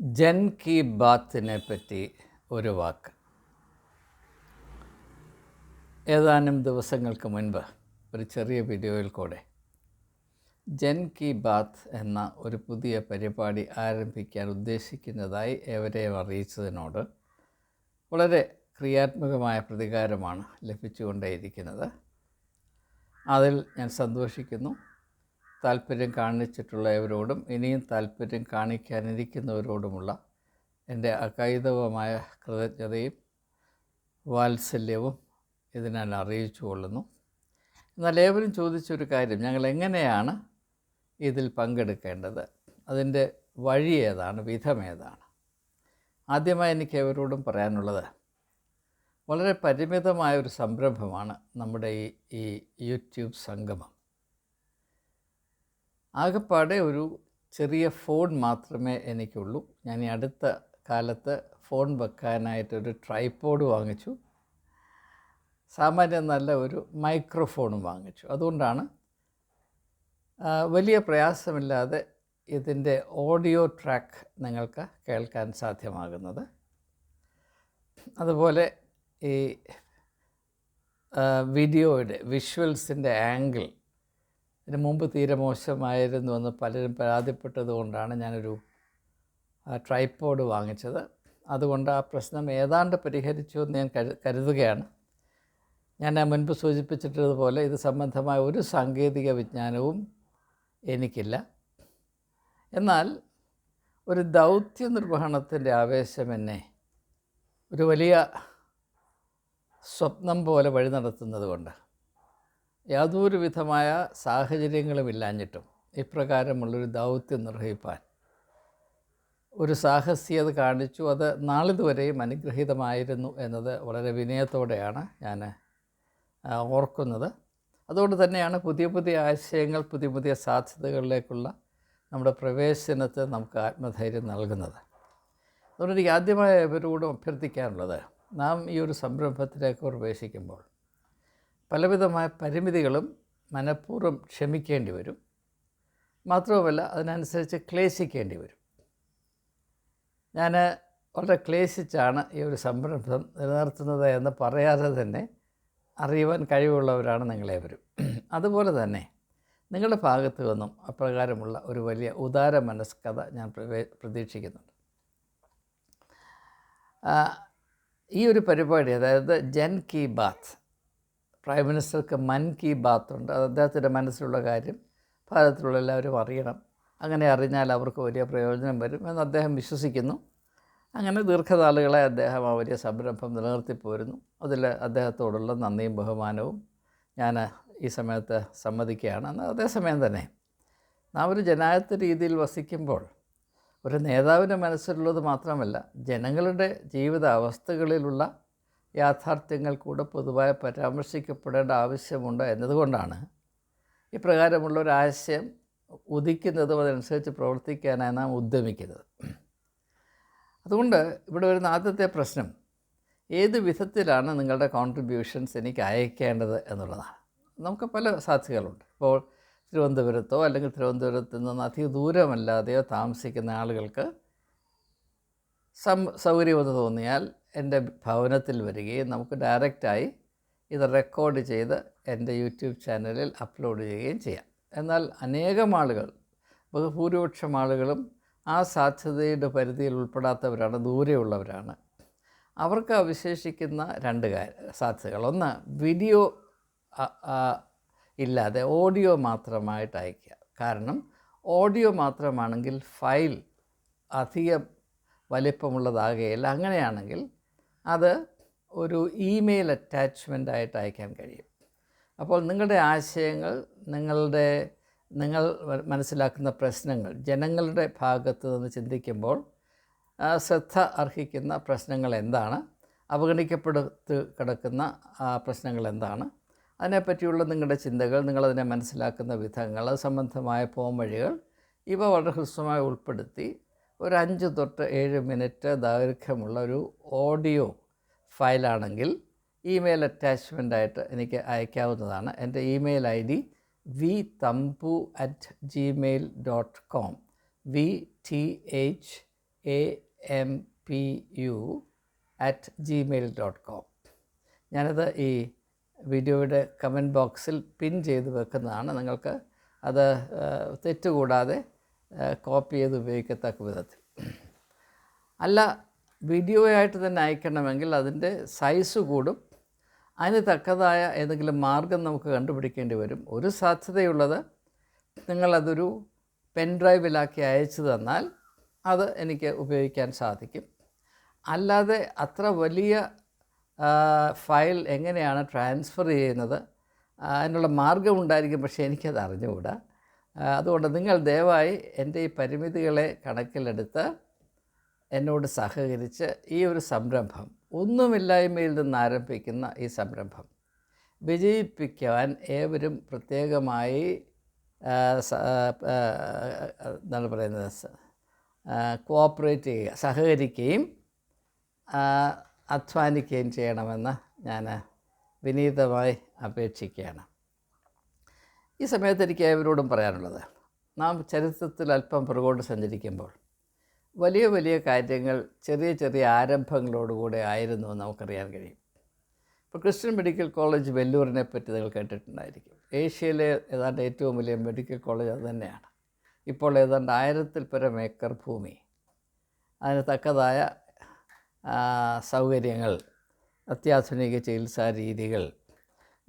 ജൻ കി ബാത്തിനെ പറ്റി ഒരു വാക്ക്. ഏതാനും ദിവസങ്ങൾക്ക് മുൻപ് ഒരു ചെറിയ വീഡിയോയിൽ കൂടെ ജൻ കി ബാത്ത് എന്ന ഒരു പുതിയ പരിപാടി ആരംഭിക്കാൻ ഉദ്ദേശിക്കുന്നതായി ഏവരെയും അറിയിച്ചതിനോട് വളരെ ക്രിയാത്മകമായ പ്രതികാരമാണ് ലഭിച്ചുകൊണ്ടേയിരിക്കുന്നത്. അതിൽ ഞാൻ സന്തോഷിക്കുന്നു. താല്പര്യം കാണിച്ചിട്ടുള്ളവരോടും ഇനിയും താല്പര്യം കാണിക്കാനിരിക്കുന്നവരോടുമുള്ള എന്റെ അകൈതവമായ കൃതജ്ഞതയും വാത്സല്യവും ഇതിനാൽ അറിയിച്ചു കൊള്ളുന്നു. എന്നാൽ ഏവരും ചോദിച്ചൊരു കാര്യം ഞങ്ങൾ എങ്ങനെയാണ് ഇതിൽ പങ്കെടുക്കേണ്ടത്? അതിന്റെ വഴി ഏതാണ്? വിധം ഏതാണ്? ആദ്യമായി എനിക്ക് അവരോടും പറയാനുള്ളത് വളരെ പരിമിതമായ ഒരു സംരംഭമാണ് നമ്മുടെ ഈ ഈ യൂട്യൂബ് സംഗമം. ആകെപ്പാടെ ഒരു ചെറിയ ഫോൺ മാത്രമേ എനിക്കുള്ളൂ. ഞാൻ ഈ അടുത്ത കാലത്ത് ഫോൺ വെക്കാനായിട്ടൊരു ട്രൈപോഡ് വാങ്ങിച്ചു. സാമാന്യം നല്ല ഒരു മൈക്രോഫോണും വാങ്ങിച്ചു. അതുകൊണ്ടാണ് വലിയ പ്രയാസമില്ലാതെ ഇതിന്റെ ഓഡിയോ ട്രാക്ക് നിങ്ങൾക്ക് കേൾക്കാൻ സാധ്യമാകുന്നത്. അതുപോലെ ഈ വീഡിയോയുടെ വിഷ്വൽസിന്റെ ആംഗിൾ ഇതിന് മുമ്പ് തീരെ മോശമായിരുന്നു എന്ന് പലരും പരാതിപ്പെട്ടത് കൊണ്ടാണ് ഞാനൊരു ട്രൈപ്പോഡ് വാങ്ങിച്ചത്. അതുകൊണ്ട് ആ പ്രശ്നം ഏതാണ്ട് പരിഹരിച്ചു എന്ന് ഞാൻ കരുതുകയാണ്. ഞാൻ മുൻപ് സൂചിപ്പിച്ചിട്ടതുപോലെ ഇത് സംബന്ധമായ ഒരു സാങ്കേതിക വിജ്ഞാനവും എനിക്കില്ല. എന്നാൽ ഒരു ദൗത്യ നിർവഹണത്തിന്റെ ആവേശം എന്നെ ഒരു വലിയ സ്വപ്നം പോലെ വഴി നടത്തുന്നത് കൊണ്ട് യാതൊരു വിധമായ സാഹചര്യങ്ങളും ഇല്ലാഞ്ഞിട്ടും ഇപ്രകാരമുള്ളൊരു ദൗത്യം നിർവഹിപ്പാൻ ഒരു സാഹസ്യത കാണിച്ചു. അത് നാളിതുവരെയും അനുഗ്രഹീതമായിരുന്നു എന്നത് വളരെ വിനയത്തോടെയാണ് ഞാൻ ഓർക്കുന്നത്. അതുകൊണ്ട് തന്നെയാണ് പുതിയ പുതിയ ആശയങ്ങൾ പുതിയ പുതിയ സാധ്യതകളിലേക്കുള്ള നമ്മുടെ പ്രവേശനത്തെ നമുക്ക് ആത്മധൈര്യം നൽകുന്നത്. അതുകൊണ്ട് എനിക്ക് ആദ്യമായി ഇവരോടും അഭ്യർത്ഥിക്കാനുള്ളത് നാം ഈ ഒരു സംരംഭത്തിലേക്ക് പ്രവേശിക്കുമ്പോൾ പലവിധമായ പരിമിതികളും മനഃപൂർവം ക്ഷമിക്കേണ്ടി വരും. മാത്രവുമല്ല അതിനനുസരിച്ച് ക്ലേശിക്കേണ്ടി വരും. ഞാൻ വളരെ ക്ലേശിച്ചാണ് ഈ ഒരു സംരംഭം നിലനിർത്തുന്നത് എന്ന് പറയാതെ തന്നെ അറിയുവാൻ കഴിവുള്ളവരാണ് നിങ്ങളേവരും. അതുപോലെ തന്നെ നിങ്ങളുടെ ഭാഗത്തു നിന്നും അപ്രകാരമുള്ള ഒരു വലിയ ഉദാര മനസ്കത ഞാൻ പ്രതീക്ഷിക്കുന്നുണ്ട്. ഈ ഒരു പരിപാടി അതായത് ജൻ കി ബാത്ത് പ്രൈം മിനിസ്റ്റർക്ക് മൻ കി ബാത്ത് ഉണ്ട് അത് അദ്ദേഹത്തിന്റെ മനസ്സിലുള്ള കാര്യം ഭാരതത്തിലുള്ള എല്ലാവരും അറിയണം. അങ്ങനെ അറിഞ്ഞാൽ അവർക്ക് വലിയ പ്രയോജനം വരും എന്ന് അദ്ദേഹം വിശ്വസിക്കുന്നു. അങ്ങനെ ദീർഘനാളുകളെ അദ്ദേഹം ആ വലിയ സംരംഭം നിലനിർത്തിപ്പോരുന്നു അതിൽ അദ്ദേഹത്തോടുള്ള നന്ദിയും ബഹുമാനവും ഞാൻ ഈ സമയത്ത് സമ്മതിക്കുകയാണ്. എന്നാൽ അതേസമയം തന്നെ നാം ഒരു ജനായത്ത രീതിയിൽ വസിക്കുമ്പോൾ ഒരു നേതാവിന്റെ മനസ്സിലുള്ളത് മാത്രമല്ല ജനങ്ങളുടെ ജീവിത അവസ്ഥകളിലുള്ള യാഥാർത്ഥ്യങ്ങൾ കൂടെ പൊതുവായി പരാമർശിക്കപ്പെടേണ്ട ആവശ്യമുണ്ട് എന്നതുകൊണ്ടാണ്. ഇപ്രകാരമുള്ള ഒരു ആശയം ഉദിക്കുന്നതും അതനുസരിച്ച് പ്രവർത്തിക്കാനാണ് നാം ഉദ്യമിക്കുന്നത്. അതുകൊണ്ട് ഇവിടെ വരുന്ന ആദ്യത്തെ പ്രശ്നം ഏത് വിധത്തിലാണ് നിങ്ങളുടെ കോൺട്രിബ്യൂഷൻസ് എനിക്ക് അയക്കേണ്ടത് എന്നുള്ളതാണ്. നമുക്ക് പല സാധ്യതകളുണ്ട്. ഇപ്പോൾ തിരുവനന്തപുരത്തോ അല്ലെങ്കിൽ തിരുവനന്തപുരത്ത് നിന്ന് അധിക ദൂരമല്ലാതെയോ താമസിക്കുന്ന ആളുകൾക്ക് സം സൗകര്യമെന്ന് തോന്നിയാൽ എന്റെ ഭവനത്തിൽ വരികയും നമുക്ക് ഡയറക്റ്റായി ഇത് റെക്കോർഡ് ചെയ്ത് എന്റെ യൂട്യൂബ് ചാനലിൽ അപ്ലോഡ് ചെയ്യുകയും ചെയ്യാം. എന്നാൽ അനേകം ആളുകൾ ബഹുഭൂരിപക്ഷം ആളുകളും ആ സാധ്യതയുടെ പരിധിയിൽ ഉൾപ്പെടാത്തവരാണ് ദൂരെയുള്ളവരാണ്. അവർക്ക് അവശേഷിക്കുന്ന രണ്ട് സാധ്യതകൾ. ഒന്ന് വീഡിയോ ഇല്ലാതെ ഓഡിയോ മാത്രമായിട്ട് അയയ്ക്കുക. കാരണം ഓഡിയോ മാത്രമാണെങ്കിൽ ഫയൽ അധികം വലിപ്പമുള്ളതാകുകയില്ല അങ്ങനെയാണെങ്കിൽ അത് ഒരു ഇമെയിൽ അറ്റാച്ച്മെന്റ് ആയിട്ട് അയക്കാൻ കഴിയും. അപ്പോൾ നിങ്ങളുടെ ആശയങ്ങൾ നിങ്ങളുടെ നിങ്ങൾ മനസ്സിലാക്കുന്ന പ്രശ്നങ്ങൾ ജനങ്ങളുടെ ഭാഗത്ത് നിന്ന് ചിന്തിക്കുമ്പോൾ ശ്രദ്ധ അർഹിക്കുന്ന പ്രശ്നങ്ങൾ എന്താണ് അവഗണിക്കപ്പെടുത്ത് കിടക്കുന്ന പ്രശ്നങ്ങൾ എന്താണ് അതിനെപ്പറ്റിയുള്ള നിങ്ങളുടെ ചിന്തകൾ നിങ്ങളതിനെ മനസ്സിലാക്കുന്ന വിധങ്ങൾ അത് സംബന്ധമായ പോംവഴികൾ ഇവ വളരെ ഹ്രസ്വമായി ഉൾപ്പെടുത്തി ഒരു അഞ്ച് തൊട്ട് ഏഴ് മിനിറ്റ് ദൈർഘ്യമുള്ള ഒരു ഓഡിയോ ഫയലാണെങ്കിൽ ഇമെയിൽ അറ്റാച്ച്മെന്റായിട്ട് എനിക്ക് അയക്കാവുന്നതാണ്. എന്റെ email I D V Thampu at Gmail dot com V T H A M P U at Gmail dot com ഞാനത് ഈ വീഡിയോയുടെ കമന്റ് ബോക്സിൽ പിൻ ചെയ്ത് വെക്കുന്നതാണ്. നിങ്ങൾക്ക് അത് തെറ്റുകൂടാതെ കോപ്പി ചെയ്ത് ഉപയോഗിക്കത്തക്ക വിധത്തിൽ. അല്ല വീഡിയോ ആയിട്ട് തന്നെ അയക്കണമെങ്കിൽ അതിന്റെ സൈസ് കൂടും. അതിന് തക്കതായ ഏതെങ്കിലും മാർഗം നമുക്ക് കണ്ടുപിടിക്കേണ്ടി വരും. ഒരു സാധ്യതയുള്ളത് നിങ്ങളതൊരു പെൻ ഡ്രൈവിലാക്കി അയച്ചു തന്നാൽ അത് എനിക്ക് ഉപയോഗിക്കാൻ സാധിക്കും. അല്ലാതെ അത്ര വലിയ ഫയൽ എങ്ങനെയാണ് ട്രാൻസ്ഫർ ചെയ്യുന്നത് അതിനുള്ള മാർഗം ഉണ്ടായിരിക്കും പക്ഷേ എനിക്കത് അറിഞ്ഞുകൂടാ. അതുകൊണ്ട് നിങ്ങൾ ദയവായി എന്റെ ഈ പരിമിതികളെ കണക്കിലെടുത്ത് എന്നോട് സഹകരിച്ച് ഈ ഒരു സംരംഭം ഒന്നുമില്ലായ്മയിൽ നിന്ന് ആരംഭിക്കുന്ന ഈ സംരംഭം വിജയിപ്പിക്കാൻ ഏവരും പ്രത്യേകമായി എന്താണ് പറയുന്നത് കോപ്പറേറ്റ് ചെയ്യുക സഹകരിക്കുകയും അധ്വാനിക്കുകയും ചെയ്യണമെന്ന് ഞാൻ വിനീതമായി അപേക്ഷിക്കുകയാണ്. ഈ സമയത്ത് എനിക്ക് ഏവരോടും പറയാനുള്ളത് നാം ചരിത്രത്തിൽ അല്പം പുറകോട്ട് സഞ്ചരിക്കുമ്പോൾ വലിയ വലിയ കാര്യങ്ങൾ ചെറിയ ചെറിയ ആരംഭങ്ങളോടുകൂടെ ആയിരുന്നു എന്ന് നമുക്കറിയാൻ കഴിയും. ഇപ്പോൾ ക്രിസ്ത്യൻ മെഡിക്കൽ കോളേജ് വെല്ലൂരിനെ പറ്റി നിങ്ങൾ കേട്ടിട്ടുണ്ടായിരിക്കും. ഏഷ്യയിലെ ഏതാണ്ട് ഏറ്റവും വലിയ മെഡിക്കൽ കോളേജ് അത് തന്നെയാണ്. ഇപ്പോൾ ഏതാണ്ട് ആയിരത്തിൽ പരം ഏക്കർ ഭൂമി. അതിന് തക്കതായ സൗകര്യങ്ങൾ അത്യാധുനിക ചികിത്സാ രീതികൾ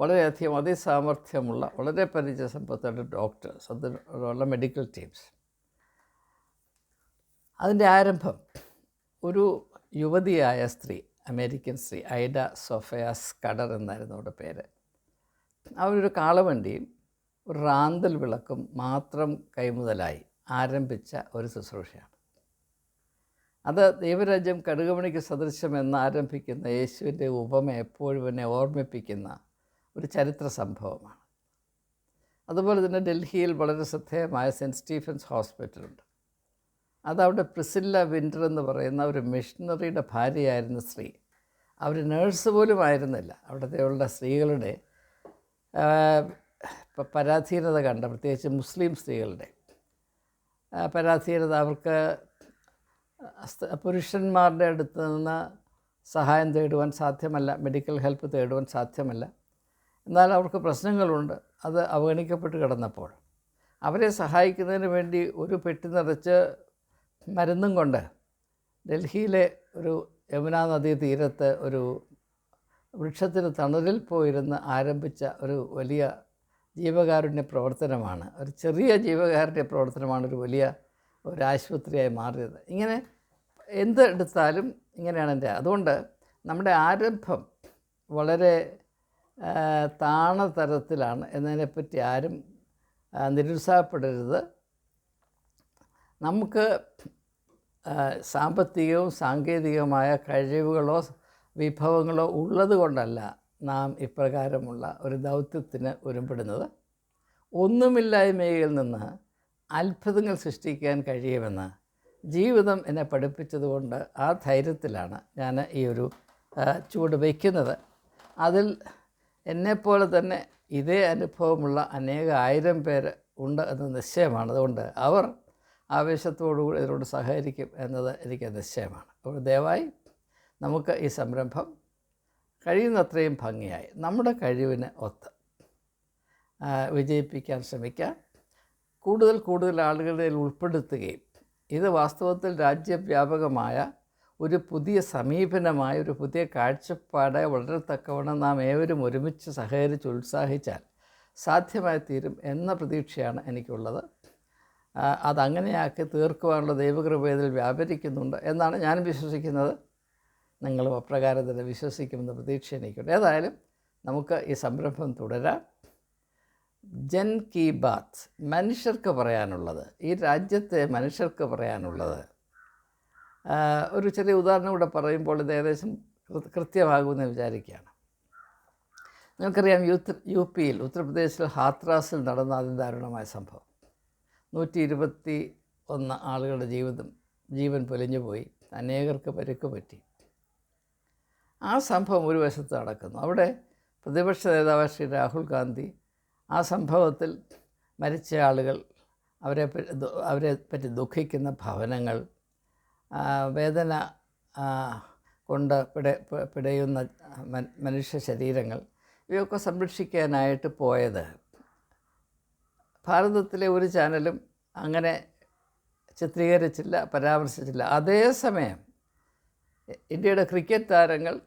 വളരെയധികം അതിസാമർഥ്യമുള്ള വളരെ പരിചയസമ്പത്തുള്ള ഡോക്ടേഴ്സ് അതിനുള്ള മെഡിക്കൽ ടീംസ് അതിന്റെ ആരംഭം ഒരു യുവതിയായ സ്ത്രീ അമേരിക്കൻ സ്ത്രീ ഐഡ സൊഫയാസ് കടർ എന്നായിരുന്നു അവരുടെ പേര്. അവരൊരു കാളവണ്ടിയും ഒരു റാന്തൽ വിളക്കും മാത്രം കൈമുതലായി ആരംഭിച്ച ഒരു ശുശ്രൂഷയാണ്. അത് ദൈവരാജ്യം കടുകുമണിക്ക് സദൃശ്യം എന്ന് ആരംഭിക്കുന്ന യേശുവിന്റെ ഉപമ എപ്പോഴും എന്നെ ഓർമ്മിപ്പിക്കുന്ന ഒരു ചരിത്ര സംഭവമാണ്. അതുപോലെ തന്നെ ഡൽഹിയിൽ വളരെ ശ്രദ്ധേയമായ സെന്റ് സ്റ്റീഫൻസ് ഹോസ്പിറ്റലുണ്ട്. അതവിടെ പ്രിസില്ല വിന്റർ എന്ന് പറയുന്ന ഒരു മിഷണറിയുടെ ഭാര്യയായിരുന്ന സ്ത്രീ. അവർ നേഴ്സ് പോലും ആയിരുന്നില്ല. അവിടുത്തെയുള്ള സ്ത്രീകളുടെ പരാധീനത കണ്ട പ്രത്യേകിച്ച് മുസ്ലിം സ്ത്രീകളുടെ പരാധീനത അവർക്ക് പുരുഷന്മാരുടെ അടുത്ത് നിന്ന് സഹായം തേടുവാൻ സാധ്യമല്ല മെഡിക്കൽ ഹെൽപ്പ് തേടുവാൻ സാധ്യമല്ല. എന്നാൽ അവർക്ക് പ്രശ്നങ്ങളുണ്ട്. അത് അവഗണിക്കപ്പെട്ട് കിടന്നപ്പോൾ. അവരെ സഹായിക്കുന്നതിന് വേണ്ടി ഒരു പെട്ടി നിറച്ച് മരുന്നും കൊണ്ട് ഡൽഹിയിലെ ഒരു യമുനാ നദീ തീരത്ത് ഒരു വൃക്ഷത്തിന് തണലിൽ പോയിരുന്ന് ആരംഭിച്ച ഒരു വലിയ ജീവകാരുണ്യ പ്രവർത്തനമാണ്. ഒരു ചെറിയ ജീവകാരുണ്യ പ്രവർത്തനമാണ് ഒരു വലിയ ഒരു ആശുപത്രിയായി മാറിയത്. ഇങ്ങനെ എന്ത് എടുത്താലും ഇങ്ങനെയാണ് എന്റെ. അതുകൊണ്ട് നമ്മുടെ ആരംഭം വളരെ താണ തരത്തിലാണ് എന്നതിനെപ്പറ്റി ആരും നിരുത്സാഹപ്പെടരുത്. നമുക്ക് സാമ്പത്തികവും സാങ്കേതികമായ കഴിവുകളോ വിഭവങ്ങളോ ഉള്ളത് കൊണ്ടല്ല നാം ഇപ്രകാരമുള്ള ഒരു ദൗത്യത്തിന് ഒരുമ്പെടുന്നത് ഒന്നുമില്ലായ്മയിൽ നിന്ന് അത്ഭുതങ്ങൾ സൃഷ്ടിക്കാൻ കഴിയുമെന്ന് ജീവിതം എന്നെ പഠിപ്പിച്ചതുകൊണ്ട് ആ ധൈര്യത്തിലാണ് ഞാൻ ഈ ഒരു ചൂട് വയ്ക്കുന്നത്. അതിൽ എന്നെപ്പോലെ തന്നെ ഇതേ അനുഭവമുള്ള അനേക ആയിരം പേര് ഉണ്ട് എന്ന നിശ്ചയമാണ്. അതുകൊണ്ട് അവർ ആവേശത്തോടുകൂടി ഇതിനോട് സഹകരിക്കും എന്നത് എനിക്ക് നിശ്ചയമാണ്. അപ്പോൾ ദയവായി നമുക്ക് ഈ സംരംഭം കഴിയുന്നത്രയും ഭംഗിയായി നമ്മുടെ കഴിവിന് ഒത്ത് വിജയിപ്പിക്കാൻ ശ്രമിക്കാം. കൂടുതൽ കൂടുതൽ ആളുകളെ ഇതിൽ ഉൾപ്പെടുത്തുകയും ഇത് വാസ്തവത്തിൽ രാജ്യവ്യാപകമായ ഒരു പുതിയ സമീപനമായ ഒരു പുതിയ കാഴ്ചപ്പാടെ വളരെ തക്കവണ്ണം നാം ഏവരും ഒരുമിച്ച് സഹകരിച്ച് ഉത്സാഹിച്ചാൽ സാധ്യമായി തീരും എന്ന പ്രതീക്ഷയാണ് എനിക്കുള്ളത്. അതങ്ങനെയാക്കി തീർക്കുവാനുള്ള ദൈവകൃപയതിൽ വ്യാപരിക്കുന്നുണ്ട് എന്നാണ് ഞാൻ വിശ്വസിക്കുന്നത്. നിങ്ങളും അപ്രകാരം തന്നെ വിശ്വസിക്കുമെന്ന പ്രതീക്ഷ എനിക്കുണ്ട്. ഏതായാലും നമുക്ക് ഈ സംരംഭം തുടരാം. ജൻ കി ബാത്ത് മനുഷ്യർക്ക് പറയാനുള്ളത് ഈ രാജ്യത്തെ മനുഷ്യർക്ക് പറയാനുള്ളത് ഒരു ചെറിയ ഉദാഹരണം കൂടെ പറയുമ്പോൾ ഇത് ഏകദേശം കൃത്യമാകുമെന്ന് വിചാരിക്കുകയാണ്. നിങ്ങൾക്കറിയാം യൂത്ത് യു പിയിൽ ഉത്തർപ്രദേശിൽ ഹാത്രാസിൽ നടന്ന അതിദാരുണമായ സംഭവം. നൂറ്റി ഇരുപത്തി ഒന്ന് ആളുകളുടെ ജീവിതം ജീവൻ പൊലിഞ്ഞുപോയി. അനേകർക്ക് പരുക്ക് പറ്റി. ആ സംഭവം ഒരു വശത്ത് നടക്കുന്നു. അവിടെ പ്രതിപക്ഷ നേതാവ് ശ്രീ രാഹുൽ ഗാന്ധി ആ സംഭവത്തിൽ മരിച്ച ആളുകൾ അവരെ അവരെ പറ്റി ദുഃഖിക്കുന്ന ഭവനങ്ങൾ വേദന കൊണ്ട് പിട പിടയുന്ന മനുഷ്യ ശരീരങ്ങൾ ഇവയൊക്കെ സംരക്ഷിക്കാനായിട്ട് പോയത്. ഭാരതത്തിലെ ഒരു ചാനലും അങ്ങനെ ചിത്രീകരിച്ചില്ല പരാമർശിച്ചില്ല. അതേസമയം ഇന്ത്യയുടെ ക്രിക്കറ്റ് താരങ്ങൾ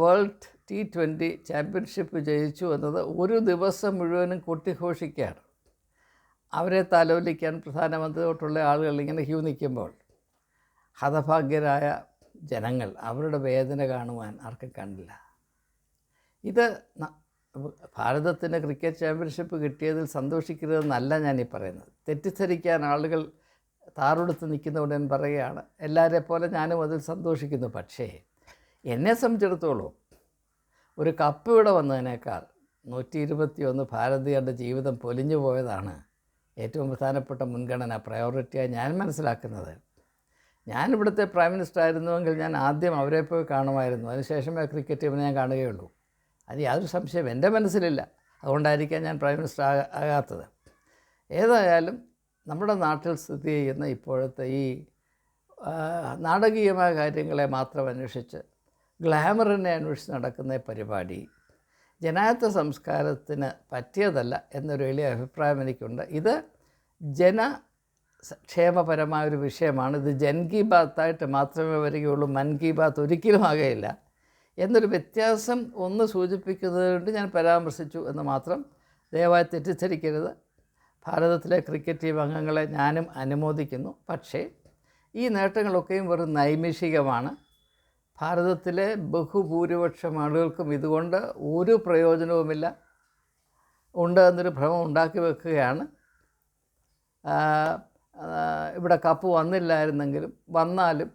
വേൾഡ് ടി ട്വന്റി ചാമ്പ്യൻഷിപ്പ് ജയിച്ചു എന്നത് ഒരു ദിവസം മുഴുവനും കൊട്ടിഘോഷിക്കുകയാണ്. അവരെ താലോലിക്കാൻ പ്രധാനമന്ത്രിയോട്ടുള്ള ആളുകൾ ഇങ്ങനെ ക്യൂ നിൽക്കുമ്പോൾ ഹതഭാഗ്യരായ ജനങ്ങൾ അവരുടെ വേദന കാണുവാൻ ആർക്കും കണ്ടില്ല. ഇത് ഭാരതത്തിന് ക്രിക്കറ്റ് ചാമ്പ്യൻഷിപ്പ് കിട്ടിയതിൽ സന്തോഷിക്കരുതെന്നല്ല ഞാനീ പറയുന്നത്. തെറ്റിദ്ധരിക്കാൻ ആളുകൾ താറുടുത്ത് നിൽക്കുന്നതുകൊണ്ട് ഞാൻ പറയുകയാണ്. എല്ലാവരെ പോലെ ഞാനും അതിൽ സന്തോഷിക്കുന്നു. പക്ഷേ എന്നെ സംബന്ധിച്ചിടത്തോളം ഒരു കപ്പ് ഇവിടെ വന്നതിനേക്കാൾ നൂറ്റി ഇരുപത്തിയൊന്ന് ഭാരതീയരുടെ ജീവിതം പൊലിഞ്ഞു പോയതാണ് ഏറ്റവും പ്രധാനപ്പെട്ട മുൻഗണന പ്രയോറിറ്റിയായി ഞാൻ മനസ്സിലാക്കുന്നത്. ഞാൻ ഇവിടുത്തെ പ്രൈം മിനിസ്റ്റർ ആയിരുന്നുവെങ്കിൽ ഞാൻ ആദ്യം അവരെ പോയി കാണുമായിരുന്നു. അതിനുശേഷമേ ക്രിക്കറ്റ് ടീമിനെ ഞാൻ കാണുകയുള്ളൂ. അത് യാതൊരു സംശയം എന്റെ മനസ്സിലില്ല. അതുകൊണ്ടായിരിക്കാം ഞാൻ പ്രൈം മിനിസ്റ്റർ ആകാ ആകാത്തത്. ഏതായാലും നമ്മുടെ നാട്ടിൽ സ്ഥിതി ചെയ്യുന്ന ഇപ്പോഴത്തെ ഈ നാടകീയമായ കാര്യങ്ങളെ മാത്രം അന്വേഷിച്ച് ഗ്ലാമറിനെ അന്വേഷിച്ച് നടക്കുന്ന പരിപാടി ജനായത്ത സംസ്കാരത്തിന് പറ്റിയതല്ല എന്നൊരു വലിയ അഭിപ്രായം എനിക്കുണ്ട്. ഇത് ജന ക്ഷേമപരമായ ഒരു വിഷയമാണ്. ഇത് ജൻ കി ബാത്തായിട്ട് മാത്രമേ വരികയുള്ളൂ. മൻ കി ബാത്ത് ഒരിക്കലും ആകുകയില്ല എന്നൊരു വ്യത്യാസം ഒന്ന് സൂചിപ്പിക്കുന്നത് ഞാൻ പരാമർശിച്ചു എന്ന് മാത്രം ദയവായി തെറ്റിദ്ധരിക്കരുത്. ഭാരതത്തിലെ ക്രിക്കറ്റ് ടീം അംഗങ്ങളെ ഞാനും അനുമോദിക്കുന്നു. പക്ഷേ ഈ നേട്ടങ്ങളൊക്കെയും വെറും നൈമിഷികമാണ്. ഭാരതത്തിലെ ബഹുഭൂരിപക്ഷം ആളുകൾക്കും ഇതുകൊണ്ട് ഒരു പ്രയോജനവുമില്ല. ഉണ്ട് എന്നൊരു ഭ്രമം ഉണ്ടാക്കി വെക്കുകയാണ്. ഇവിടെ കപ്പ് വന്നില്ലായിരുന്നെങ്കിലും വന്നാലും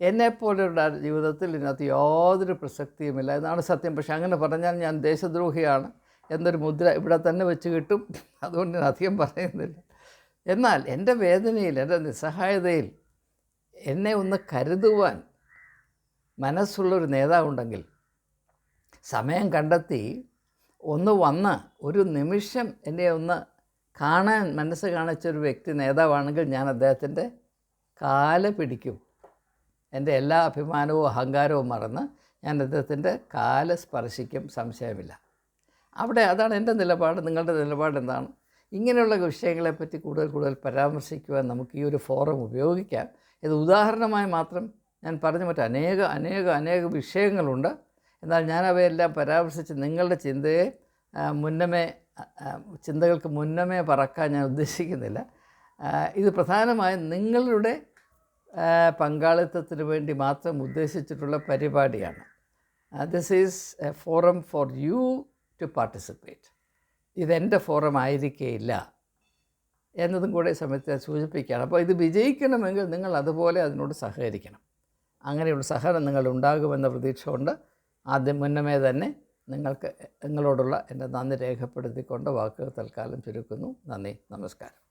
എന്നെപ്പോലെയുള്ള ജീവിതത്തിൽ ഇതിനകത്ത് യാതൊരു പ്രസക്തിയുമില്ല എന്നാണ് സത്യം. പക്ഷെ അങ്ങനെ പറഞ്ഞാൽ ഞാൻ ദേശദ്രോഹിയാണ് എന്നൊരു മുദ്ര ഇവിടെ തന്നെ വെച്ച് കിട്ടും. അതുകൊണ്ട് ഞാൻ അധികം പറയുന്നില്ല. എന്നാൽ എന്റെ വേദനയിൽ എന്റെ നിസ്സഹായതയിൽ എന്നെ ഒന്ന് കരുതുവാൻ മനസ്സുള്ളൊരു നേതാവുണ്ടെങ്കിൽ സമയം കണ്ടെത്തി ഒന്ന് വന്ന് ഒരു നിമിഷം എന്നെ ഒന്ന് കാണാൻ മനസ്സ് കാണിച്ച ഒരു വ്യക്തി നേതാവാണെങ്കിൽ ഞാൻ അദ്ദേഹത്തിന്റെ കാൽ പിടിക്കും. എന്റെ എല്ലാ അഭിമാനവും അഹങ്കാരവും മറന്ന് ഞാൻ അദ്ദേഹത്തിന്റെ കാൽ സ്പർശിക്കും സംശയമില്ല. അവിടെ അതാണ് എന്റെ നിലപാട് നിങ്ങളുടെ നിലപാട് എന്താണ്? ഇങ്ങനെയുള്ള വിഷയങ്ങളെപ്പറ്റി കൂടുതൽ കൂടുതൽ പരാമർശിക്കുവാൻ നമുക്ക് ഈ ഒരു ഫോറം ഉപയോഗിക്കാം. ഇത് ഉദാഹരണമായി മാത്രം ഞാൻ പറഞ്ഞു മറ്റ് അനേക അനേക അനേക വിഷയങ്ങളുണ്ട്. എന്നാൽ ഞാൻ അവയെല്ലാം പരാമർശിച്ച് നിങ്ങളുടെ ചിന്തയെ മുന്നമേ ചിന്തകൾക്ക് മുന്നമേ പറക്കാൻ ഞാൻ ഉദ്ദേശിക്കുന്നില്ല. ഇത് പ്രധാനമായും നിങ്ങളുടെ പങ്കാളിത്തത്തിന് വേണ്ടി മാത്രം ഉദ്ദേശിച്ചിട്ടുള്ള പരിപാടിയാണ്. This is a forum for you to participate ഇതെന്റെ ഫോറം ആയിരിക്കേയില്ല എന്നതും കൂടെ സമയത്ത് സൂചിപ്പിക്കുകയാണ്. അപ്പോൾ ഇത് വിജയിക്കണമെങ്കിൽ നിങ്ങൾ അതുപോലെ അതിനോട് സഹകരിക്കണം. അങ്ങനെയുള്ള സഹകരണം നിങ്ങൾ ഉണ്ടാകുമെന്ന പ്രതീക്ഷ കൊണ്ട് ആദ്യം മുന്നമേ തന്നെ നിങ്ങൾക്ക് നിങ്ങളോടുള്ള എന്റെ നന്ദി രേഖപ്പെടുത്തിക്കൊണ്ട് വാക്കുകൾ തൽക്കാലം ചുരുക്കുന്നു. നന്ദി. നമസ്കാരം.